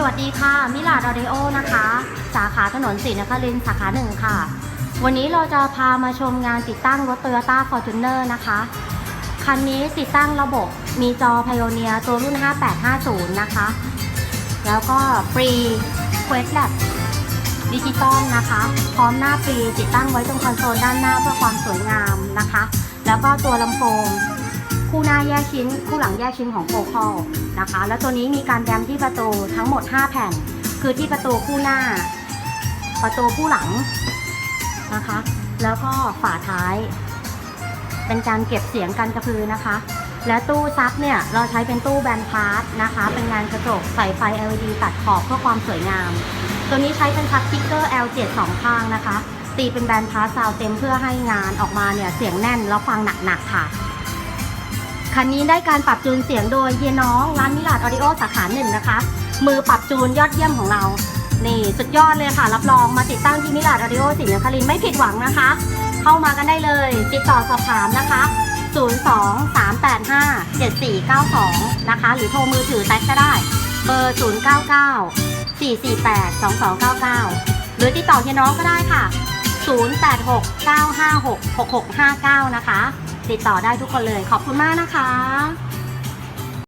สวัสดีค่ะ มิลาดออเดโอนะคะ สาขาถนนศรีนครินทร์สาขาหนึ่งค่ะ วันนี้เราจะพามาชมงานติดตั้งรถ Toyota Fortuner นะคะ คันนี้ติดตั้งระบบมีจอ Pioneer ตัวรุ่น 5850 นะคะ แล้วก็ฟรี Quest Lab ดิจิตอลนะคะ พร้อมหน้าฟรีติดตั้งไว้ตรงคอนโซลด้านหน้าเพื่อความสวยงามนะคะ แล้วก็ตัวลำโพง คู่หน้าแยกชิ้น คู่หลังแยกชิ้นของโ o คอลนะคะ แล้วตัวนี้มีการแดมที่ประตูทั้งหมด 5 แผ่น คือที่ประตูคู่หน้า ประตูคู่หลังนะคะ แล้วก็ฝาท้าย เป็นการเก็บเสียงกันกระพือนะคะ และตู้ซับเนี่ยเราใช้เป็นตู้แบนพาร์ทนะคะ เป็นงานกระจกใส่ไฟ LED ตัดขอบเพื่อความสวยงาม ตัวนี้ใช้เป็นซับสติ๊กเกอร์ L7 สองข้างนะคะตีเป็นแบนพาร์ทซาวเต็มเพื่อให้งานออกมาเนี่ยเสียงแน่นแล้วฟังหนักๆค่ะ คันนี้ได้การปรับจูนเสียงโดยเฮียน้องร้านมิลาดออดิโอสาขาหนึ่งนะคะ มือปรับจูนยอดเยี่ยมของเรา นี่สุดยอดเลยค่ะ รับรองมาติดตั้งที่มิลาดออดิโอสินครินไม่ผิดหวังนะคะ เข้ามากันได้เลย ติดต่อสอบถามนะคะ 02 385 7492 นะคะ หรือโทรมือถือแท็กก็ได้ เบอร์ 099 448 2299 หรือติดต่อเฮียน้องก็ได้ค่ะ 086 956 6659 นะคะ ติดต่อได้ทุกคนเลยขอบคุณมากนะคะ